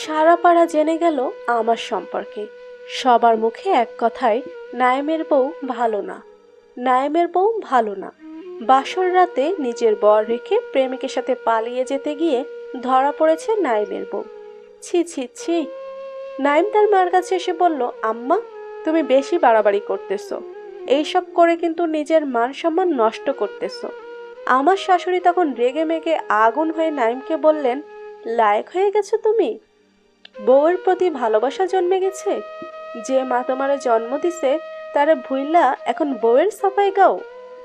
সারা পাড়া জেনে গেল আমার সম্পর্কে। সবার মুখে এক কথায়, নায়েমের বউ ভালো না। নায়েমের বউ ভালো না। বাসর রাতে নিজের বর রেখে প্রেমিকের সাথে পালিয়ে যেতে গিয়ে ধরা পড়েছে নায়েমের বউ। ছি ছি ছি। নাইম তার মার কাছে এসে বলল, আম্মা, তুমি বেশি বাড়াবাড়ি করতেছো। এইসব করে কিন্তু নিজের মান সম্মান নষ্ট করতেছো। আমার শাশুড়ি তখন রেগে মেগে আগুন হয়ে নাইমকে বললেন, লায়ক হয়ে গেছো তুমি? বউয়ের প্রতি ভালোবাসা জন্মে গেছে? যে মা তোমারে জন্ম দিছে, তারা ভুইলা এখন বউয়ের সাফাই গাও।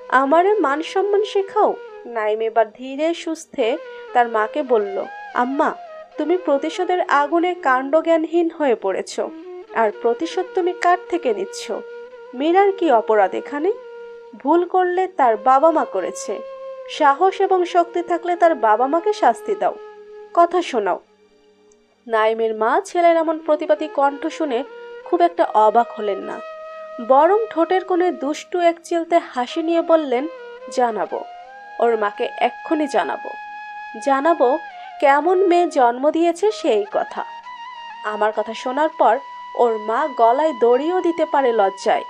আমারে মান সম্মান শেখাও। নাইম এবার ধীরে সুস্থে তার মাকে বলল, আম্মা, তুমি প্রতিশোধের আগুনে কাণ্ডজ্ঞানহীন হয়ে পড়েছ। আর প্রতিশোধ তুমি কার থেকে নিচ্ছ? মীরার কি অপরাধ এখানে? ভুল করলে তার বাবা মা করেছে। সাহস এবং শক্তি থাকলে তার বাবা মাকে শাস্তি দাও। কথা শোনাও। নাইমের মা ছেলের এমন প্রতিবাদী কণ্ঠ শুনে খুব একটা অবাক হলেন না। বরং ঠোঁটের কোণে দুষ্টু এক চিলতে হাসি নিয়ে বললেন, জানাব। ওর মাকে এক্ষুনি জানাব। জানাব কেমন মেয়ে জন্ম দিয়েছে সেই কথা। আমার কথা শোনার পর ওর মা গলায় দড়িও দিতে পারে লজ্জায়।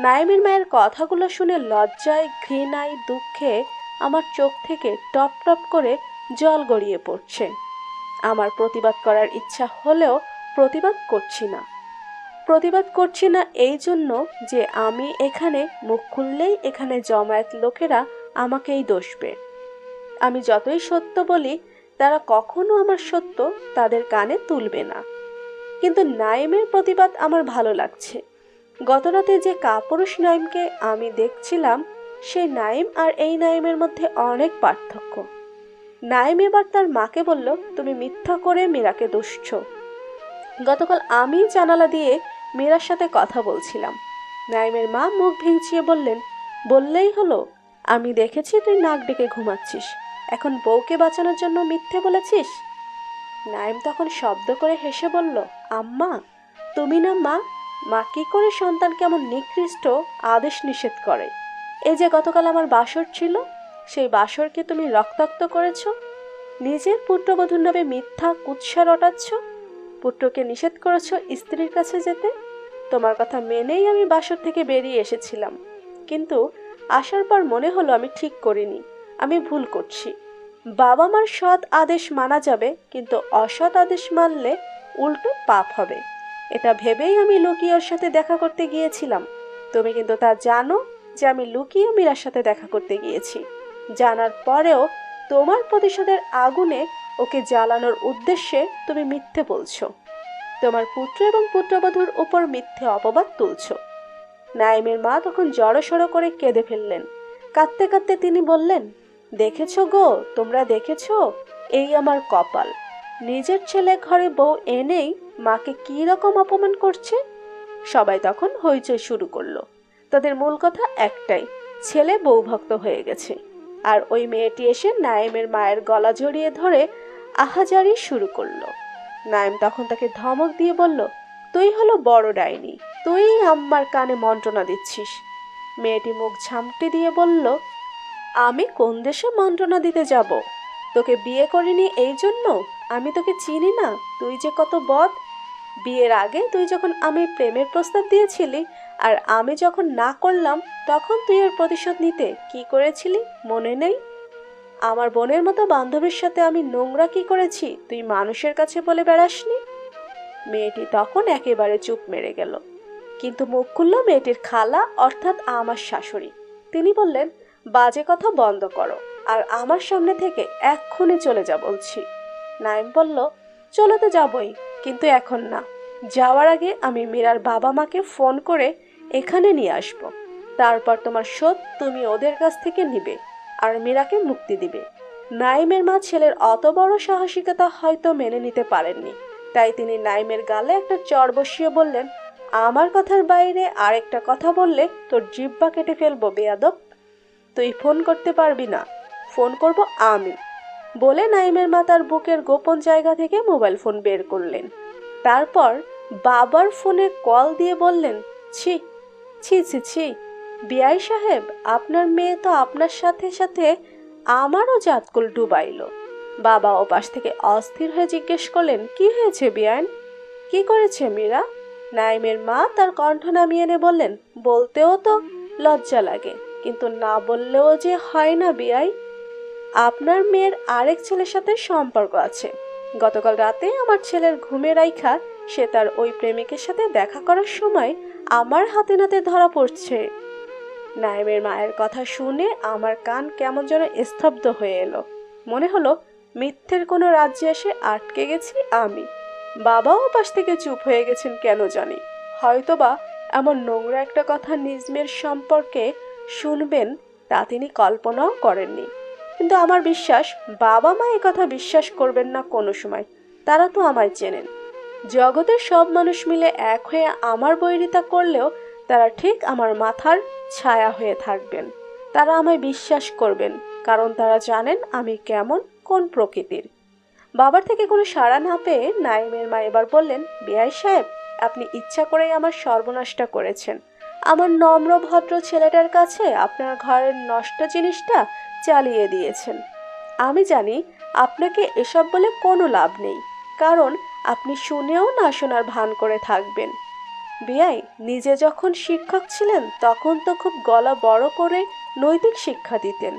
নাইমের মায়ের কথাগুলো শুনে লজ্জায়, ঘৃণায়, দুঃখে আমার চোখ থেকে টপ টপ করে জল গড়িয়ে পড়ছে। আমার প্রতিবাদ করার ইচ্ছা হলেও প্রতিবাদ করছি না। প্রতিবাদ করছি না এই জন্য যে আমি এখানে মুখ খুললেই এখানে জমায়েত লোকেরা আমাকেই দোষবে। আমি যতই সত্য বলি, তারা কখনো আমার সত্য তাদের কানে তুলবে না। কিন্তু নাইমের প্রতিবাদ আমার ভালো লাগছে। গতরাতে যে কাপুরুষ নাইমকে আমি দেখছিলাম সেই নাইম আর এই নাইমের মধ্যে অনেক পার্থক্য। নাইম এবার তার মাকে বলল, তুমি মিথ্যা করে মীরাকে দুষছ। গতকাল আমি জানালা দিয়ে মীরার সাথে কথা বলছিলাম। নাইমের মা মুখ ভেঙচিয়ে বললেন, বললেই হলো। আমি দেখেছি তুই নাক ডেকে ঘুমাচ্ছিস। এখন বউকে বাঁচানোর জন্য মিথ্যে বলেছিস? নাইম তখন শব্দ করে হেসে বলল, আম্মা, তুমি না মা? মা কি করে সন্তান কেমন নিকৃষ্ট আদেশ নিষেধ করে? এই যে গতকাল আমার বাসর ছিল সেই বাসরকে তুমি রক্তাক্ত করেছ? নিজের পুত্রবধূর নামে মিথ্যা কুৎসা রটাচ্ছ? পুত্রকে নিষেধ করেছ স্ত্রীর কাছে যেতে? তোমার কথা মেনেই আমি বাসর থেকে বেরিয়ে এসেছিলাম। কিন্তু আসার পর মনে হলো আমি ঠিক করিনি, আমি ভুল করছি। বাবা মার সৎ আদেশ মানা যাবে, কিন্তু অসৎ আদেশ মানলে উল্টো পাপ হবে। এটা ভেবেই আমি ওর সাথে দেখা করতে গিয়েছিলাম। তুমি কিন্তু তা জানো যে আমি লুকিয়ে মীরার সাথে দেখা করতে গিয়েছি। জানার পরেও তোমার প্রতিশোধের আগুনে ওকে জ্বালানোর উদ্দেশ্যে তুমি মিথ্যে বলছো। তোমার পুত্র এবং পুত্রবধূর উপর মিথ্যে অপবাদ তুলছো। নাইমের মা তখন জড়সড় করে কেঁদে ফেললেন। কাঁদতে কাঁদতে তিনি বললেন, দেখেছ গো, তোমরা দেখেছ? এই আমার কপাল। নিজের ছেলে ঘরে বউ এনেই মাকে কি রকম অপমান করছে? সবাই তখন হইচই শুরু করল। তাদের মূল কথা একটাই, ছেলে বউ ভক্ত হয়ে গেছে। আর ওই মেয়েটি এসে নায়েমের মায়ের গলা জড়িয়ে ধরে আহাজারি শুরু করল। নায়েম তখন তাকে ধমক দিয়ে বলল, তুই হলো বড় ডাইনি, তুই আম্মার কানে মন্ত্রণা দিচ্ছিস। মেয়েটি মুখ ঝামটি দিয়ে বলল, আমি কোন দেশে মন্ত্রণা দিতে যাব? তোকে বিয়ে করিনি এই জন্য? আমি তোকে চিনি না, তুই যে কত বদ। বিয়ের আগে তুই যখন আমি প্রেমের প্রস্তাব দিয়েছিলি আর আমি যখন না করলাম, তখন তুই এর প্রতিশোধ নিতে কি করেছিলি? মনে নেই? আমার বোনের মতো বান্ধবীর সাথে আমি নোংরা কি করেছি? তুই মানুষের কাছে বলে বেড়াসনি? মেয়েটি তখন একেবারে চুপ মেরে গেল। কিন্তু মুখ খুলল মেয়েটির খালা, অর্থাৎ আমার শাশুড়ি। তিনি বললেন, বাজে কথা বন্ধ করো, আর আমার সামনে থেকে এক্ষুনি চলে যা, বলছি। নাইম বলল, চলে তো যাবই, কিন্তু এখন না। যাওয়ার আগে আমি মীরার বাবা মাকে ফোন করে এখানে নিয়ে আসব। তারপর তোমার শোধ তুমি ওদের কাছ থেকে নিবে আর মীরাকে মুক্তি দিবে। নাইমের মা ছেলের অত বড় সাহসিকতা হয়তো মেনে নিতে পারেননি। তাই তিনি নাইমের গালে একটা চর বসিয়ে বললেন, আমার কথার বাইরে আরেকটা কথা বললে তোর জিব্বা কেটে ফেলব, বেয়াদব। তুই ফোন করতে পারবি না। ফোন করব আমি। বলে নাইমের মা তার বুকের গোপন জায়গা থেকে মোবাইল ফোন বের করলেন। তারপর বাবার ফোনে কল দিয়ে বললেন, ছি ছি ছি ছি। বিআই সাহেব, আপনার মেয়ে তো আপনার সাথে সাথে আমারও জাতকুল ডুবাইল। বাবা ও পাশ থেকে অস্থির হয়ে জিজ্ঞেস করলেন, কি হয়েছে বিয়ান কি করেছে মীরা? নাইমের মা তার কণ্ঠ নামিয়ে এনে বললেন, বলতেও তো লজ্জা লাগে, কিন্তু না বললেও যে হয় না বিয়াই আপনার মেয়ের আরেক ছেলের সাথে সম্পর্ক আছে। গতকাল রাতে আমার ছেলের ঘুমের রাইখা সে তার ওই প্রেমিকের সাথে দেখা করার সময় আমার হাতে নাতে ধরা পড়ছে। নাইমের মায়ের কথা শুনে আমার কান কেমন যেন স্তব্ধ হয়ে এলো। মনে হলো, মিথ্যের কোনো রাজ্যে এসে আটকে গেছি আমি। বাবাও পাশ থেকে চুপ হয়ে গেছেন কেন জানি। হয়তোবা এমন নোংরা একটা কথা নিজ মেয়ের সম্পর্কে শুনবেন, তা তিনি কল্পনাও করেননি। কিন্তু আমার বিশ্বাস বাবা মা কথা বিশ্বাস করবেন না কোনো সময়। তারা তো আমায় চেনেন। জগতের সব মানুষ মিলে এক হয়ে আমার বৈরিতা করলেও তারা ঠিক আমার মাথার ছায়া হয়ে থাকবেন। তারা আমায় বিশ্বাস করবেন, কারণ তারা জানেন আমি কেমন কোন প্রকৃতির। বাবার থেকে কোনো সাড়া না পেয়ে নাইমের মা এবার বললেন, বিআই সাহেব, আপনি ইচ্ছা করেই আমার সর্বনাশটা করেছেন। আমার নম্র, ভদ্র ছেলেটার কাছে আপনার ঘরের নষ্ট জিনিসটা চালিয়ে দিয়েছেন। আমি জানি আপনাকে এসব বলে কোনো লাভ নেই, কারণ আপনি শুনেও না শোনার ভান করে থাকবেন। বিয়াই নিজে যখন শিক্ষক ছিলেন, তখন তো খুব গলা বড় করে নৈতিক শিক্ষা দিতেন।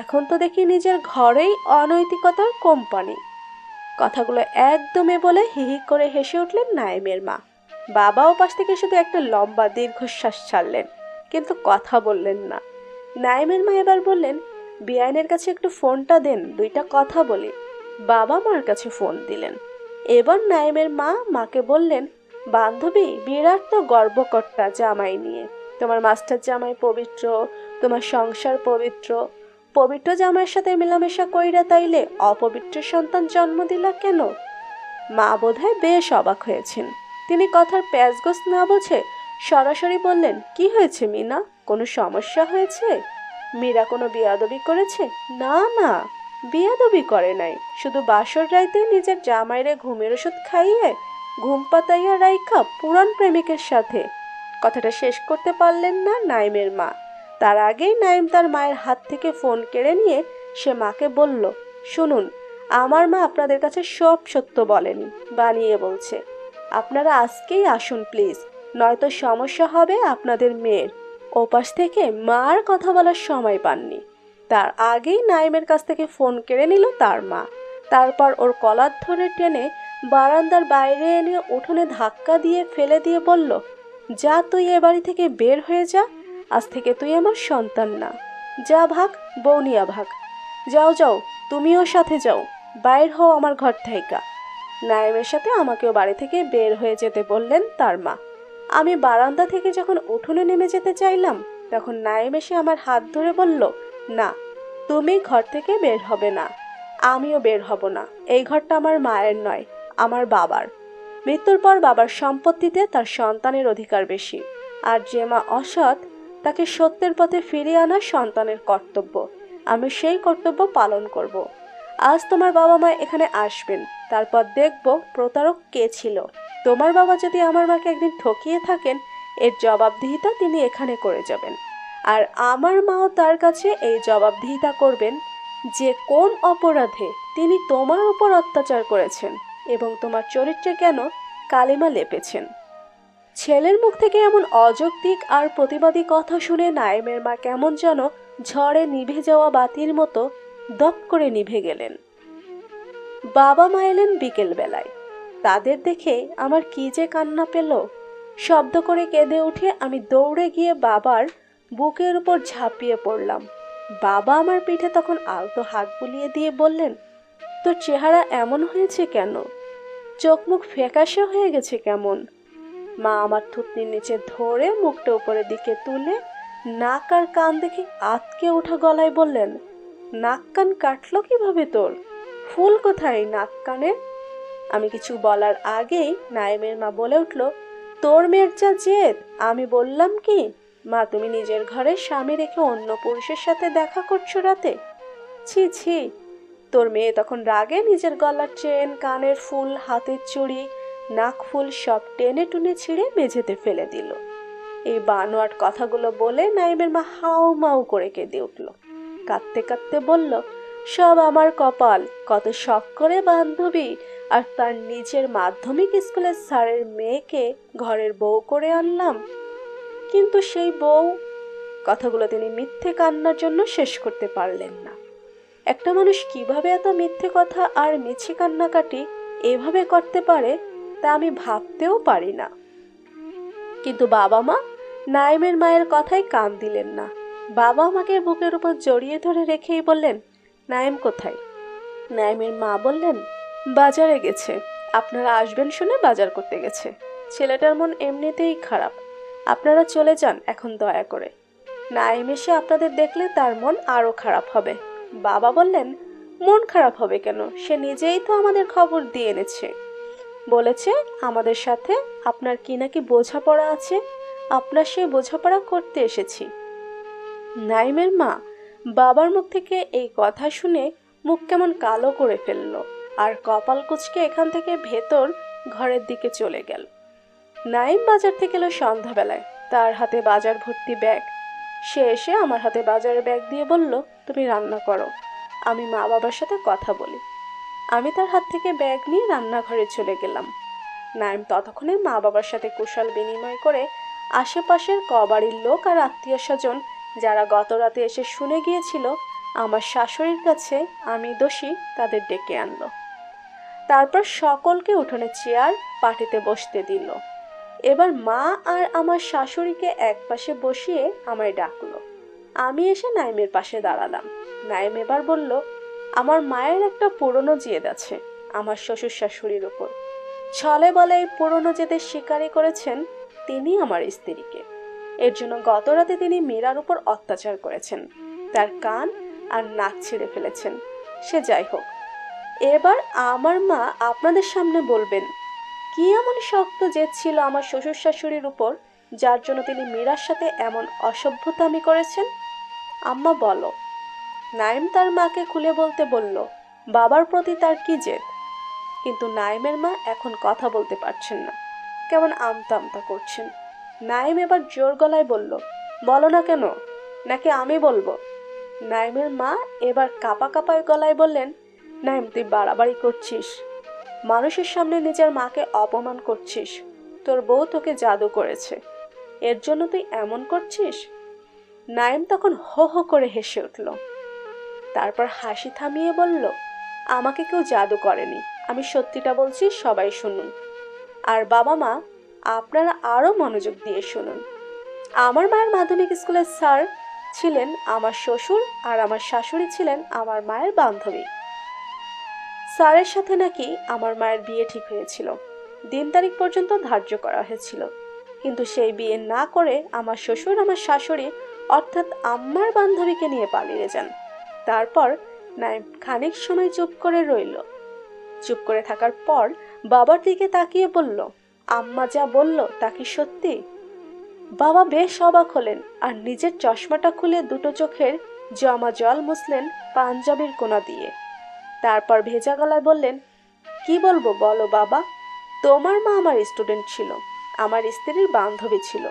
এখন তো দেখি নিজের ঘরেই অনৈতিকতার কোম্পানি। কথাগুলো একদমে বলে হিহি করে হেসে উঠলেন নায়েমের মা। বাবাও পাশ থেকে শুধু একটা লম্বা দীর্ঘশ্বাস ছাড়লেন, কিন্তু কথা বললেন না। নায়েমের মা এবার বললেন, বিআইনের কাছে একটু ফোনটা দেন, দুইটা কথা বলি। বাবা মার কাছে ফোন দিলেন। এবার নাইমের মা মাকে বললেন, বান্ধবী, বিরাট তো গর্বকর্তা জামাই নিয়ে। তোমার মাস্টার জামাই পবিত্র, তোমার সংসার পবিত্র। পবিত্র জামাইয়ের সাথে মেলামেশা কইরা তাইলে অপবিত্র সন্তান জন্ম দিলা কেন? মা বোধহয় বেশ অবাক হয়েছেন। তিনি কথার প্যাজগোস না বোঝে সরাসরি বললেন, কি হয়েছে মিনা? কোনো সমস্যা হয়েছে? মীরা কোনো বিয়াদবি করেছে? না না। বিয়াদবি করে নাই। শুধু বাসর রাইতে নিজের জামাইরে ঘুমের ওষুধ খাইয়ে ঘুম পাতাইয়া রাইখা পুরান প্রেমিকের সাথে। কথাটা শেষ করতে পারলেন না নাইমের মা। তার আগেই নাইম তার মায়ের হাত থেকে ফোন কেড়ে নিয়ে সে মাকে বলল, শুনুন, আমার মা আপনাদের কাছে সব সত্য বলেনি, বানিয়ে বলছে। আপনারা আজকেই আসুন প্লিজ, নয়তো সমস্যা হবে আপনাদের মেয়ের। ওপাশ থেকে মার কথা বলার সময় পাননি। তার আগেই নাইমের কাছ থেকে ফোন কেড়ে নিল তার মা। তারপর ওর কলার ধরে টেনে বারান্দার বাইরে এনে উঠোনে ধাক্কা দিয়ে ফেলে দিয়ে বলল, যা তুই এ বাড়ি থেকে বের হয়ে যা, আজ থেকে তুই আমার সন্তান না। যা ভাগ বৌনিয়া ভাগ। যাও যাও, তুমিও সাথে যাও, বাইর হও আমার ঘর থেকে নাইমের সাথে আমাকেও বাড়ি থেকে বের হয়ে যেতে বললেন তার মা। আমি বারান্দা থেকে যখন উঠোনে নেমে যেতে চাইলাম, তখন নাইম এসে আমার হাত ধরে বলল না, তুমি ঘর থেকে বের হবে না। আমিও বের হব না। এই ঘরটা আমার মায়ের নয়, আমার বাবার। মৃত্যুর পর বাবার সম্পত্তিতে তার সন্তানের অধিকার বেশি। আর যে মা অসৎ, তাকে সত্যের পথে ফিরিয়ে আনা সন্তানের কর্তব্য। আমি সেই কর্তব্য পালন করব। আজ তোমার বাবা মা এখানে আসবেন। তারপর দেখব প্রতারক কে ছিল। তোমার বাবা যদি আমার মাকে একদিন ঠকিয়ে থাকেন, এর জবাবদিহিতা তিনি এখানে করে যাবেন। আর আমার মাও তার কাছে এই জবাবদিহিতা করবেন যে কোন অপরাধে তিনি তোমার উপর অত্যাচার করেছেন এবং তোমার চরিত্রে কেন কালিমা লেপেছেন। ছেলের মুখ থেকে এমন অযৌক্তিক আর প্রতিবাদী কথা শুনে নায়েমের মা কেমন যেন ঝড়ে নিভে যাওয়া বাতির মতো দপ করে নিভে গেলেন। বাবা মা এলেন বিকেল বেলায় তাদের দেখে আমার কি যে কান্না পেল। শব্দ করে কেঁদে উঠে আমি দৌড়ে গিয়ে বাবার বুকের উপর ঝাঁপিয়ে পড়লাম। বাবা আমার পিঠে তখন আলতো হাত বুলিয়ে দিয়ে বললেন, তোর চেহারা এমন হয়েছে কেন? চোখ মুখ ফ্যাকাশে হয়ে গেছে কেমন? মা আমার থুতনির নিচে ধরে মুখটা উপরের দিকে তুলে নাক আর কান দেখে আতকে ওঠা গলায় বললেন, নাক কান কাটলো কীভাবে তোর? ফুল কোথায় নাক কানে? আমি কিছু বলার আগেই নাইমের মা বলে উঠল, তোর মেয়ের যা জেদ, আমি বললাম কি? মা, তুমি নিজের ঘরে স্বামী রেখে অন্য পুরুষের সাথে দেখা করছ রাতে? ছি ছি। তোর মেয়ে তখন রাগে নিজের গলার চেন, কানের ফুল, হাতের চুড়ি, নাক ফুল সব টেনে টুনে ছিঁড়ে মেঝেতে ফেলে দিল। এই বানোয়াট কথাগুলো বলে নাইমের মা হাও মাও করে কেঁদে উঠল। কাঁদতে কাঁদতে বলল, সব আমার কপাল, কত শখ করে বান্ধবী, আর তার নিজের মাধ্যমিক স্কুলের স্যারের মেয়েকে ঘরের বউ করে আনলাম। কিন্তু সেই বউ কথাগুলো তিনি মিথ্যে কান্নার জন্য শেষ করতে পারলেন না। একটা মানুষ কীভাবে এত মিথ্যে কথা আর মিছে কান্নাকাটি এভাবে করতে পারে তা আমি ভাবতেও পারি না। কিন্তু বাবা মা নাইমের মায়ের কথায় কান দিলেন না। বাবা আমাকে বুকের উপর জড়িয়ে ধরে রেখেই বললেন, নাইম কোথায়? নাইমের মা বললেন, বাজারে গেছে। আপনারা আসবেন শুনে বাজার করতে গেছে। ছেলেটার মন এমনিতেই খারাপ। আপনারা চলে যান, এখন দয়া করে। নাইম এসে আপনাদের দেখলে তার মন আরও খারাপ হবে। বাবা বললেন, মন খারাপ হবে কেন? সে নিজেই তো আমাদের খবর দিয়ে এনেছে। বলেছে, আমাদের সাথে আপনার কি নাকি বোঝাপড়া আছে? আপনার সে বোঝাপড়া করতে এসেছি। নাইমের মা বাবার মুখ থেকে এই কথা শুনে মুখ কেমন কালো করে ফেলল আর কপাল কুচকে এখান থেকে ভেতর ঘরের দিকে চলে গেল। নাইম বাজার থেকে এলো সন্ধ্যাবেলায়। তার হাতে বাজার ভর্তি ব্যাগ। সে এসে আমার হাতে বাজারের ব্যাগ দিয়ে বলল, তুমি রান্না করো। আমি মা বাবার সাথে কথা বলি। আমি তার হাত থেকে ব্যাগ নিয়ে রান্নাঘরে চলে গেলাম। নাইম ততক্ষণে মা বাবার সাথে কুশল বিনিময় করে আশেপাশের কবাড়ির লোক আর আত্মীয় স্বজন যারা গত রাতে এসে শুনে গিয়েছিল, আমার শাশুড়ির কাছে আমি দোষী, তাদের ডেকে আনলো। তারপর সকলকে উঠোনে চেয়ার, পাটিতে বসতে দিল। এবার মা আর আমার শাশুড়িকে এক পাশে বসিয়ে আমায় ডাকলো। আমি এসে নাইমের পাশে দাঁড়ালাম। নাইম এবার বলল, আমার মায়ের একটা পুরনো জেদ আছে আমার শ্বশুর শাশুড়ির উপর। ছলে বলে এই পুরনো জেদের শিকারি করেছেন তিনি আমার স্ত্রীকে। এর জন্য গত রাতে তিনি মীরার উপর অত্যাচার করেছেন। তার কান আর নাক ছিঁড়ে ফেলেছেন। সে যাই হোক, এবার আমার মা আপনাদের সামনে বলবেন কি এমন শক্ত জেদ ছিল আমার শ্বশুর শাশুড়ির উপর, যার জন্য তিনি মীরার সাথে এমন অসভ্যতামি করেছেন? আম্মা বলো। নাইম তার মাকে খুলে বলতে বলল, বাবার প্রতি তার কি জেদ? কিন্তু নাইমের মা এখন কথা বলতে পারছেন না। কেমন আমতা আমতা করছেন। নাইম এবার জোর গলায় বলল, বলো না কেন? নাকি আমি বলব? নাইমের মা এবার কাপা কাপায় গলায় বললেন নাইম তুই বাড়াবাড়ি করছিস। মানুষের সামনে নিজের মাকে অপমান করছিস। তোর বউ তোকে জাদু করেছে। এর জন্য তুই এমন করছিস? নাইম তখন হো হো করে হেসে উঠল। তারপর হাসি থামিয়ে বলল, আমাকে কেউ জাদু করেনি। আমি সত্যিটা বলছি, সবাই শুনুন। আর বাবা মা, আপনারা আরও মনোযোগ দিয়ে শুনুন। আমার মায়ের মাধ্যমিক স্কুলের স্যার ছিলেন আমার শ্বশুর আর আমার শাশুড়ি ছিলেন আমার মায়ের বান্ধবী। স্যারের সাথে নাকি আমার মায়ের বিয়ে ঠিক হয়েছিল। দিন তারিখ পর্যন্ত ধার্য করা হয়েছিল। কিন্তু সেই বিয়ে না করে আমার শ্বশুর, আমার শাশুড়ি, অর্থাৎ আম্মার বান্ধবীকে নিয়ে পালিয়ে যান। তারপর নাইম খানিক সময় চুপ করে রইল। চুপ করে থাকার পর বাবার দিকে তাকিয়ে বলল, আম্মা যা বলল তা কি সত্যি? বাবা বেশ অবাক হলেন আর নিজের চশমাটা খুলে দুটো চোখের জমা জল মুছলেন পাঞ্জাবির কোনা দিয়ে। তারপর ভেজা গলায় বললেন, কি বলব বলো বাবা, তোমার মা আমার স্টুডেন্ট ছিল, আমার স্ত্রীর বান্ধবী ছিল।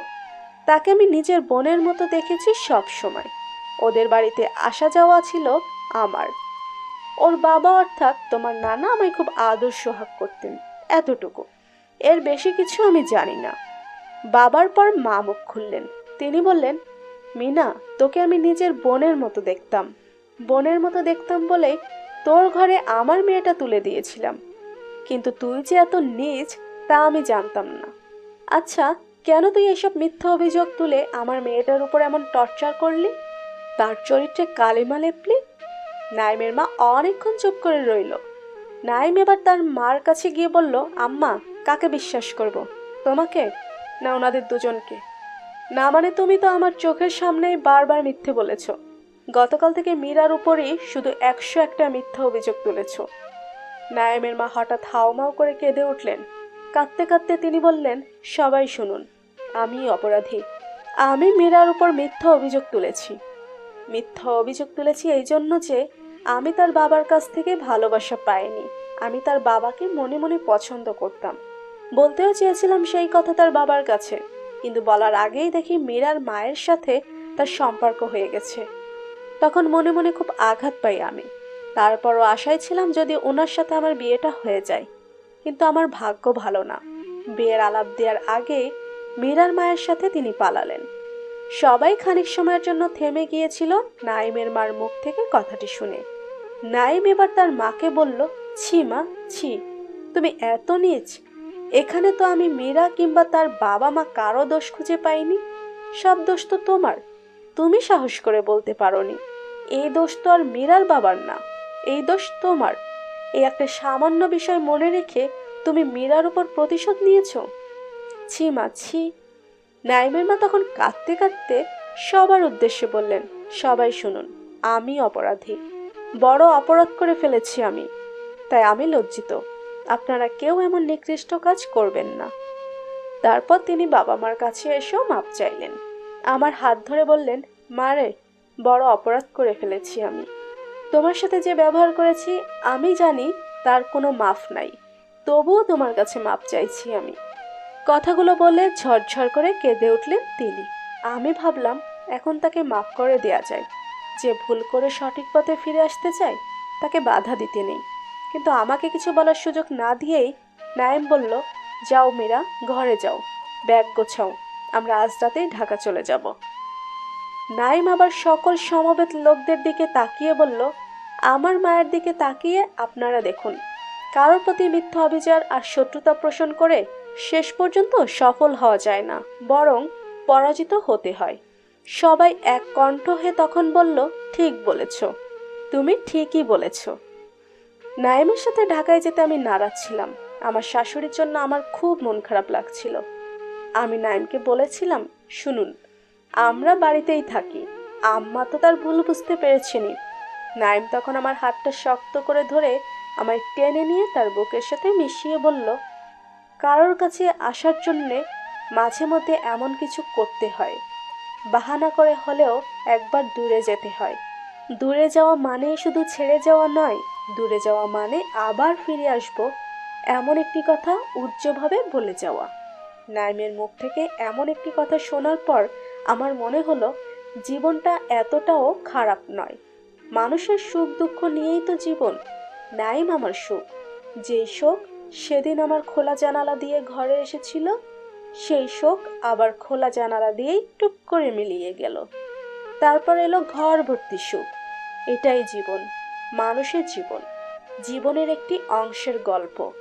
তাকে আমি নিজের বোনের মতো দেখেছি সব সময়। ওদের বাড়িতে আসা যাওয়া ছিল আমার। ওর বাবা অর্থাৎ তোমার নানা আমায় খুব আদর সোহাগ করতেন, এতটুকু। এর বেশি কিছু আমি জানি না। বাবার পর মা মুখ খুললেন। তিনি বললেন, মিনা, তোকে আমি নিজের বোনের মতো দেখতাম। বোনের মতো দেখতাম বলেই তোর ঘরে আমার মেয়েটা তুলে দিয়েছিলাম। কিন্তু তুই যে এত নিজ তা আমি জানতাম না। আচ্ছা কেন তুই এসব মিথ্যা অভিযোগ তুলে আমার মেয়েটার উপর এমন টর্চার করলি? তার চরিত্রে কালিমা লেপলি? নাইমের মা অনেকক্ষণ চুপ করে রইল। নাইম এবার তার মার কাছে গিয়ে বলল, আম্মা, কাকে বিশ্বাস করব? তোমাকে? না ওনাদের দুজনকে? না মানে তুমি তো আমার চোখের সামনেই বারবার মিথ্যে বলেছ। গতকাল থেকে মীরার উপরই শুধু একশো একটা মিথ্যা অভিযোগ তুলেছ। নায়েমের মা হঠাৎ হাওমাও করে কেঁদে উঠলেন। কাঁদতে কাঁদতে তিনি বললেন, সবাই শুনুন, আমি অপরাধী। আমি মীরার উপর মিথ্যা অভিযোগ তুলেছি। মিথ্যা অভিযোগ তুলেছি এই জন্য যে আমি তার বাবার কাছ থেকে ভালোবাসা পাইনি। আমি তার বাবাকে মনে মনে পছন্দ করতাম। বলতেও চেয়েছিলাম সেই কথা তার বাবার কাছে। কিন্তু বলার আগেই দেখি মীরার মায়ের সাথে তার সম্পর্ক হয়ে গেছে। তখন মনে মনে খুব আঘাত পাই আমি। তারপরও আশায় ছিলাম যদি ওনার সাথে আমার বিয়েটা হয়ে যায়। কিন্তু আমার ভাগ্য ভালো না। বিয়ের আলাপ দেওয়ার আগে মীরার মায়ের সাথে তিনি পালালেন। সবাই খানিক সময়ের জন্য থেমে গিয়েছিল নাইমের মার মুখ থেকে কথাটি শুনে। নাইম এবার তার মাকে বলল, ছি মা, ছি, তুমি এত নিচ, এখানে তো আমি মীরা কিংবা তার বাবা মা কারও দোষ খুঁজে পাইনি। সব দোষ তো তোমার। তুমি সাহস করে বলতে পারোনি। এই দোষ তো আর মীরার বাবার না, এই দোষ তোমার। এই একটা সামান্য বিষয় মনে রেখে তুমি মীরার উপর প্রতিশোধ নিয়েছ? ছি মা, ছি। নাইমের মা তখন কাঁদতে কাঁদতে সবার উদ্দেশ্যে বললেন, সবাই শুনুন, আমি অপরাধী। বড় অপরাধ করে ফেলেছি আমি, তাই আমি লজ্জিত। আপনারা কেউ এমন নিকৃষ্ট কাজ করবেন না। তারপর তিনি বাবা মার কাছে এসেও মাপ চাইলেন। আমার হাত ধরে বললেন মারে বড় অপরাধ করে ফেলেছি আমি। তোমার সাথে যে ব্যবহার করেছি, আমি জানি তার কোনো মাফ নাই। তবুও তোমার কাছে মাপ চাইছি আমি। কথাগুলো বলে ঝরঝর করে কেঁদে উঠলেন তিনি। আমি ভাবলাম, এখন তাকে মাফ করে দেয়া যায়। যে ভুল করে সঠিক পথে ফিরে আসতে চায়, তাকে বাধা দিতে নেই। কিন্তু আমাকে কিছু বলার সুযোগ না দিয়েই নায়েম বলল, যাও মীরা, ঘরে যাও। ব্যাগ গোছাও। আমরা আজ রাতেই ঢাকা চলে যাব। নাইম আবার সকল সমবেত লোকদের দিকে তাকিয়ে বলল, আমার মায়ের দিকে তাকিয়ে আপনারা দেখুন। কারোর প্রতি মিথ্যা অভিযান আর শত্রুতা পোষণ করে শেষ পর্যন্ত সফল হওয়া যায় না, বরং পরাজিত হতে হয়। সবাই এক কণ্ঠ হয়ে তখন বলল, ঠিক বলেছ, তুমি ঠিকই বলেছ। নাইমের সাথে ঢাকায় যেতে আমি নারাজ ছিলাম। আমার শাশুড়ির জন্য আমার খুব মন খারাপ লাগছিল। আমি নাইমকে বলেছিলাম, শুনুন আমরা বাড়িতেই থাকি। আম্মা তো তার ভুল বুঝতে পেরেছেনি নাইম তখন আমার হাতটা শক্ত করে ধরে আমায় টেনে নিয়ে তার বুকের সাথে মিশিয়ে বলল, কারোর কাছে আসার জন্যে মাঝে মধ্যে এমন কিছু করতে হয়। বাহানা করে হলেও একবার দূরে যেতে হয়। দূরে যাওয়া মানে শুধু ছেড়ে যাওয়া নয়, দূরে যাওয়া মানে আবার ফিরে আসব, এমন একটি কথা উচ্চভাবে বলে যাওয়া। নাইমের মুখ থেকে এমন একটি কথা শোনার পর আমার মনে হলো জীবনটা এতটাও খারাপ নয়। মানুষের সুখ দুঃখ নিয়েই তো জীবন। নাইম আমার সুখ। যেই শোক সেদিন আমার খোলা জানালা দিয়ে ঘরে এসেছিল, সেই শোক আবার খোলা জানালা দিয়েই টুক করে মিলিয়ে গেল। তারপর এলো ঘর ভর্তি সুখ। এটাই জীবন, মানুষের জীবন। জীবনের একটি অংশের গল্প।